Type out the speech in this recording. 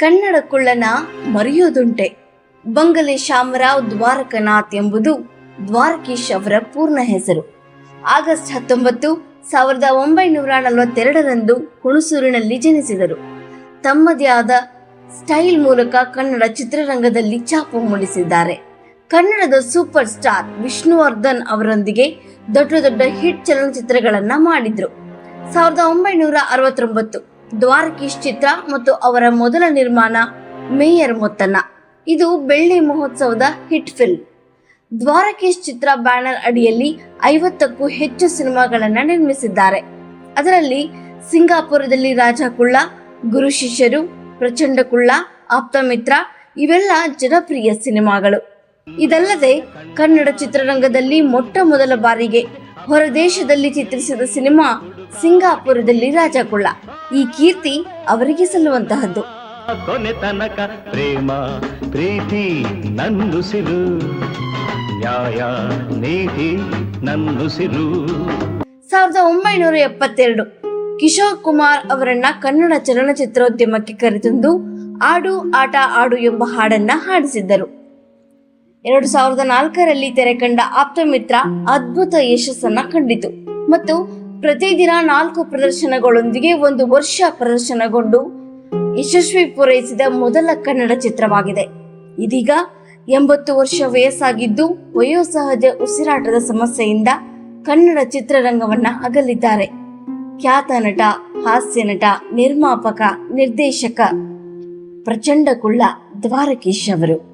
ಕನ್ನಡ ಕುಳ್ಳನ ಮರೆಯೋದುಂಟೆ. ಬಂಗಲೆ ಶಾಮರಾವ್ ದ್ವಾರಕನಾಥ್ ಎಂಬುದು ದ್ವಾರಕೀಶ್ ಅವರ ಪೂರ್ಣ ಹೆಸರು. ಆಗಸ್ಟ್ ಹತ್ತೊಂಬತ್ತು ಸಾವಿರದ ಒಂಬೈನೂರ ನಲವತ್ತೆರಡರಂದು ಹುಣಸೂರಿನಲ್ಲಿ ಜನಿಸಿದರು. ತಮ್ಮದೇ ಆದ ಸ್ಟೈಲ್ ಮೂಲಕ ಕನ್ನಡ ಚಿತ್ರರಂಗದಲ್ಲಿ ಛಾಪು ಮೂಡಿಸಿದ್ದಾರೆ. ಕನ್ನಡದ ಸೂಪರ್ ಸ್ಟಾರ್ ವಿಷ್ಣುವರ್ಧನ್ ಅವರೊಂದಿಗೆ ದೊಡ್ಡ ದೊಡ್ಡ ಹಿಟ್ ಚಲನಚಿತ್ರಗಳನ್ನ ಮಾಡಿದ್ರು. ಸಾವಿರದ ಒಂಬೈನೂರ ಅರವತ್ತೊಂಬತ್ತು ದ್ವಾರಕೀಶ್ ಚಿತ್ರ ಮತ್ತು ಅವರ ಮೊದಲ ನಿರ್ಮಾಣ ಮೇಯರ್ ಮೊತ್ತನ್ನ ಇದು ಬೆಳ್ಳಿ ಮಹೋತ್ಸವದ hit film. Dwarakish Chitra banner ಅಡಿಯಲ್ಲಿ ಐವತ್ತಕ್ಕೂ ಹೆಚ್ಚು ಸಿನಿಮಾಗಳನ್ನ ನಿರ್ಮಿಸಿದ್ದಾರೆ. ಅದರಲ್ಲಿ ಸಿಂಗಾಪುರದಲ್ಲಿ ರಾಜ ಕುಳ್ಳ, ಗುರು ಶಿಷ್ಯರು, ಪ್ರಚಂಡ ಕುಳ್ಳ ಆಪ್ತಮಿತ್ರ ಇವೆಲ್ಲ ಜನಪ್ರಿಯ ಸಿನಿಮಾಗಳು. ಇದಲ್ಲದೆ ಕನ್ನಡ ಚಿತ್ರರಂಗದಲ್ಲಿ ಮೊಟ್ಟ ಮೊದಲ ಬಾರಿಗೆ ಹೊರದೇಶದಲ್ಲಿ ಚಿತ್ರಿಸಿದ ಸಿನಿಮಾ ಸಿಂಗಾಪುರದಲ್ಲಿ ರಾಜ ಕುಳ್ಳ ಈ ಕೀರ್ತಿ ಅವರಿಗೆ ಸಲ್ಲುವಂತಹದ್ದು. ಕೊನೆ ತನಕ ಪ್ರೇಮ ಪ್ರೀತಿ ನನ್ನುಸಿರು ನ್ಯಾಯ ನೀತಿ ನನ್ನುಸಿರು ಸಾವಿರದ ಒಂಬೈನೂರ ಎಪ್ಪತ್ತೆರಡು. ಕಿಶೋರ್ ಕುಮಾರ್ ಅವರನ್ನ ಕನ್ನಡ ಚಲನಚಿತ್ರೋದ್ಯಮಕ್ಕೆ ಕರೆತಂದು ಆಡು ಆಟ ಆಡು ಎಂಬ ಹಾಡನ್ನ ಹಾಡಿಸಿದ್ದರು. ಎರಡು ಸಾವಿರದ ನಾಲ್ಕರಲ್ಲಿ ತೆರೆ ಕಂಡ ಆಪ್ತಮಿತ್ರ ಅದ್ಭುತ ಯಶಸ್ಸನ್ನ ಕಂಡಿತು. ಮತ್ತು ಪ್ರತಿದಿನ ನಾಲ್ಕು ಪ್ರದರ್ಶನಗಳೊಂದಿಗೆ ಒಂದು ವರ್ಷ ಪ್ರದರ್ಶನಗೊಂಡು ಯಶಸ್ವಿ ಪೂರೈಸಿದ ಮೊದಲ ಕನ್ನಡ ಚಿತ್ರವಾಗಿದೆ. ಇದೀಗ ಎಂಬತ್ತು ವರ್ಷ ವಯಸ್ಸಾಗಿದ್ದು ವಯೋಸಹಜ ಉಸಿರಾಟದ ಸಮಸ್ಯೆಯಿಂದ ಕನ್ನಡ ಚಿತ್ರರಂಗವನ್ನ ಅಗಲಿದ್ದಾರೆ. ಖ್ಯಾತ ನಟ, ಹಾಸ್ಯ ನಟ, ನಿರ್ಮಾಪಕ, ನಿರ್ದೇಶಕ ಪ್ರಚಂಡ ಕುಳ್ಳ ದ್ವಾರಕೀಶ್ ಅವರು.